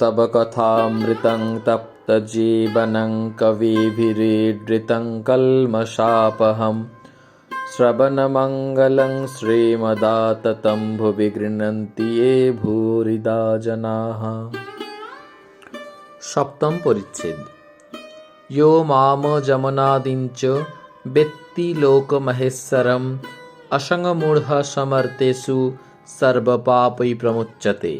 तव कथामृतं तप्तजीवनं कविभिरीडृतं कल्मषापहम् श्रवणमङ्गलं श्रीमदाततं भुवि गृह्णन्ति ये भूरिदा जनाः সপ্তম পরিচ্ছেদ यो माम যমনাদিঞ্চ বেত্তি লোকমহেশ্বরম অসঙ্গমূঢ় সমর্তেষু সর্বপাপই প্রমুচ্যতে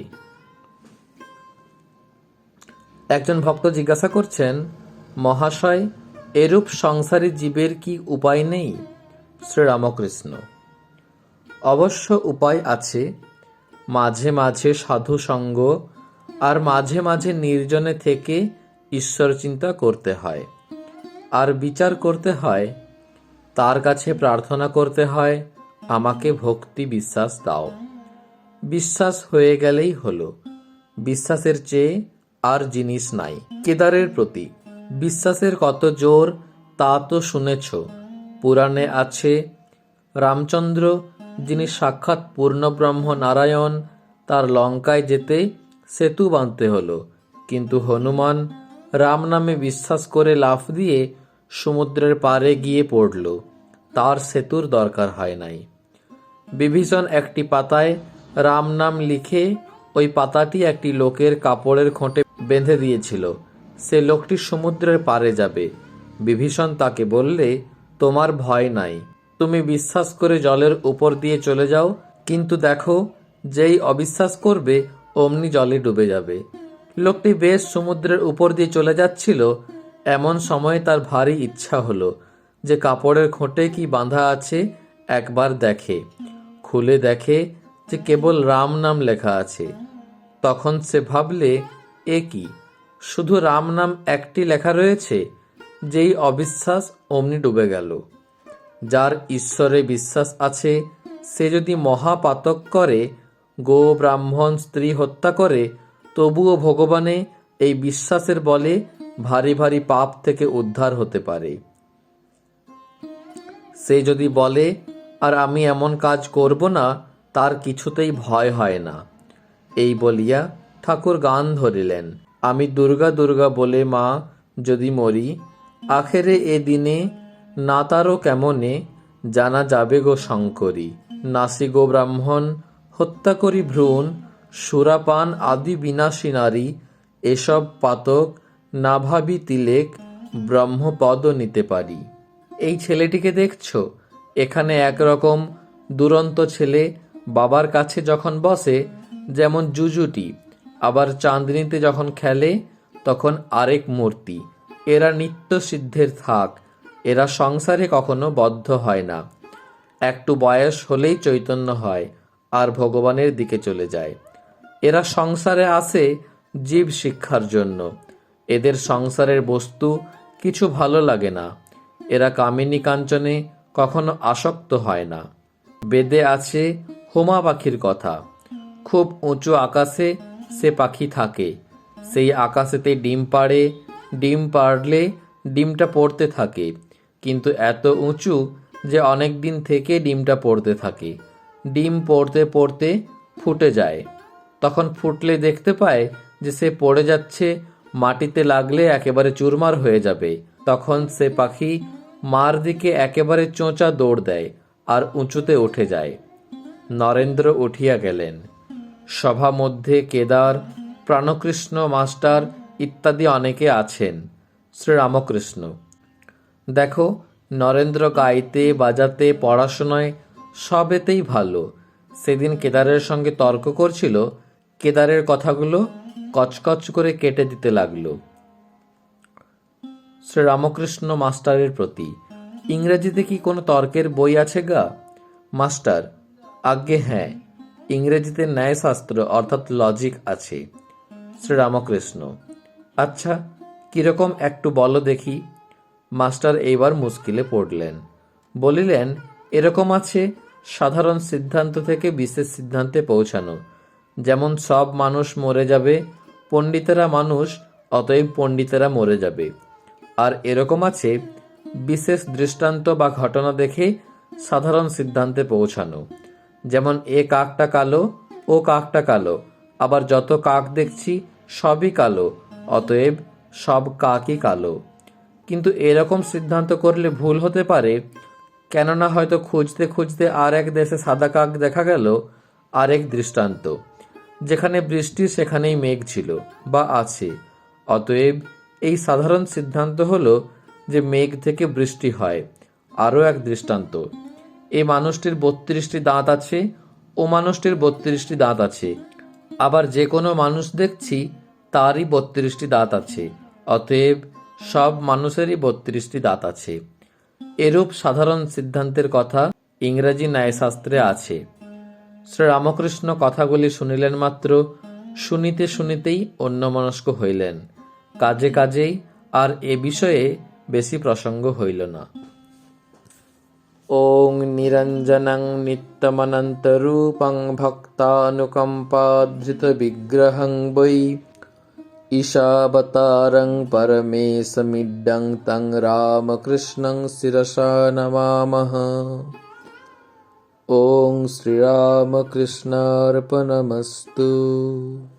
একজন ভক্ত জিজ্ঞাসা করছেন, মহাশয়, এরূপ সংসারী জীবের কি উপায় নেই, শ্রীরামকৃষ্ণ? অবশ্য উপায় আছে। মাঝে মাঝে সাধু সঙ্গ আর মাঝে মাঝে নির্জনে থেকে ঈশ্বর চিন্তা করতে হয়। আর বিচার করতে হয়, তার কাছে প্রার্থনা করতে হয়, আমাকে ভক্তি বিশ্বাস দাও। বিশ্বাস হয়ে গেলেই হলো। বিশ্বাসের চেয়ে আর জিনিস নাই। কেদারের প্রতি। বিশ্বাসের কত জোর, তা তো শুনেছ। পুরাণে আছে, রামচন্দ্র, যিনি সাক্ষাৎ পূর্ণব্রহ্ম নারায়ণ, তার লঙ্কায় যেতে সেতু বাঁধতে হলো। কিন্তু হনুমান রাম নামে বিশ্বাস করে লাফ দিয়ে সমুদ্রের পাড়ে গিয়ে পড়ল। তার সেতুর দরকার হয় নাই। বিভীষণ একটি পাতায় রাম নাম লিখে ওই পাতাটি একটি লোকের কাপড়ের খোঁটে বেঁধে দিয়েছিল। সে লোকটি সমুদ্রের পাড়ে যাবে। বিভীষণ তাকে বললে, তোমার ভয় নাই। তুমি বিশ্বাস করে জলের উপর দিয়ে চলে যাও। কিন্তু দেখো, যেই অবিশ্বাস করবে, অমনি জলে ডুবে যাবে। লোকটি বেশ সমুদ্রের উপর দিয়ে চলে যাচ্ছিল। এমন সময় তার ভারী ইচ্ছা হলো যে কাপড়ের খোঁটে কি বাঁধা আছে, একবার দেখে। খুলে দেখে যে কেবল রাম নাম লেখা আছে। তখন সে ভাবলে এ শুধু রাম নাম একটি লেখা রয়েছে, যেই অবিশ্বাস অমনি ডুবে গেল। যার ঈশ্বরে বিশ্বাস আছে, সে যদি মহাপাতক করে, গো ব্রাহ্মণ স্ত্রী হত্যা করে, তবুও ভগবানে এই বিশ্বাসের বলে ভারী ভারী পাপ থেকে উদ্ধার হতে পারে। সে যদি বলে, আর আমি এমন কাজ করব না, তার কিছুতেই ভয় হয় না। এই বলিয়া ঠাকুর গান ধরিলেন। আমি দুর্গা দুর্গা বলে মা যদি মরি, আখেরে এ দিনে না তারও কেমনে জানা যাবে গো শঙ্করী। নাসি গো ব্রাহ্মণ, হত্যা করি ভ্রূণ, সুরাপান আদি বিনাশী নারী, এসব পাতক না ভাবি তিলেক ব্রহ্মপদ নিতে পারি। এই ছেলেটিকে দেখছ? এখানে একরকম দুরন্ত ছেলে বাবার কাছে যখন বসে, যেমন জুজুটি আবার চাঁদনিতে যখন খেলে, তখন আরেক মূর্তি। এরা নিত্য সিদ্ধের থাক, এরা সংসারে কখনো বদ্ধ হয় না। একটু বয়স হলেই চৈতন্য হয়, আর ভগবানের দিকে চলে যায়। এরা সংসারে আসে জীব শিক্ষার জন্য। এদের সংসারের বস্তু কিছু ভালো লাগে না। এরা কামিনী কাঞ্চনে কখনো আসক্ত হয় না। বেদে আছে হোমা পাখির কথা। খুব উঁচু আকাশে সে পাখি থাকে। সেই আকাশেতে ডিম পাড়ে, ডিম পাড়লে ডিমটা পড়তে থাকে। কিন্তু এত উঁচু যে অনেক দিন থেকে ডিমটা পড়তে থাকে। ডিম পড়তে পড়তে ফুটে যায়। তখন ফুটলে দেখতে পায় যে সে পড়ে যাচ্ছে, মাটিতে লাগলে একেবারে চুরমার হয়ে যাবে। তখন সে পাখি মার দিকে একেবারে চোঁচা দৌড় দেয় আর উঁচুতে উঠে যায়। নরেন্দ্র উঠিয়া গেলেন। সভা মধ্যে কেদার, প্রাণকৃষ্ণ, মাস্টার ইত্যাদি অনেকে আছেন। শ্রীরামকৃষ্ণ। দেখো, নরেন্দ্র গাইতে, বাজাতে, পড়াশোনায় সবেতেই ভালো। সেদিন কেদারের সঙ্গে তর্ক করছিল, কেদারের কথাগুলো কচকচ করে কেটে দিতে লাগল। শ্রীরামকৃষ্ণ মাস্টারের প্রতি, ইংরেজিতে কি কোনো তর্কের বই আছে গা? মাস্টার, আজ্ঞে হ্যাঁ। ইংরেজিতে ন্যায়শাস্ত্র অর্থাৎ লজিক আছে। শ্রীরামকৃষ্ণ আচ্ছা কীরকম একটু বলো দেখি। মাস্টার এইবার মুশকিলে পড়লেন। বলিলেন, এরকম আছে, সাধারণ সিদ্ধান্ত থেকে বিশেষ সিদ্ধান্তে পৌঁছানো। যেমন সব মানুষ মরে যাবে, পণ্ডিতেরা মানুষ, অতএব পণ্ডিতেরা মরে যাবে। আর এরকম আছে, বিশেষ দৃষ্টান্ত বা ঘটনা দেখে সাধারণ সিদ্ধান্তে পৌঁছানো। যেমন এ কাকটা কালো, ও কাকটা কালো। আবার যত কাক দেখছি, সবই কালো, অতএব সব কাকই কালো। কিন্তু এরকম সিদ্ধান্ত করলে ভুল হতে পারে। কেননা হয়তো খুঁজতে খুঁজতে আর এক দেশে সাদা কাক দেখা গেল, আরেক দৃষ্টান্ত। যেখানে বৃষ্টি, সেখানেই মেঘ ছিল বা আছে। অতএব এই সাধারণ সিদ্ধান্ত হলো যে মেঘ থেকে বৃষ্টি হয়, আরও এক দৃষ্টান্ত। এই মানুষটির বত্রিশটি দাঁত আছে, ও মানুষটির বত্রিশটি দাঁত আছে। আবার যে কোনো মানুষ দেখছি, তারই বত্রিশটি দাঁত আছে, অতএব সব মানুষেরই বত্রিশটি দাঁত আছে। এরূপ সাধারণ সিদ্ধান্তের কথা ইংরেজি ন্যায়শাস্ত্রে আছে। শ্রীরামকৃষ্ণ কথাগুলি শুনিলেন মাত্র, শুনিতে শুনিতেই অন্যমনস্ক হইলেন। কাজে কাজেই আর এ বিষয়ে বেশি প্রসঙ্গ হইল না। ॐ निरञ्जनं नित्यमनन्तरूपं भक्तानुकम्पाधृतविग्रहं वै ईशावतारं परमेशमिड्डं तं रामकृष्णं शिरसा नमामः। ॐ श्रीरामकृष्णार्पणमस्तु।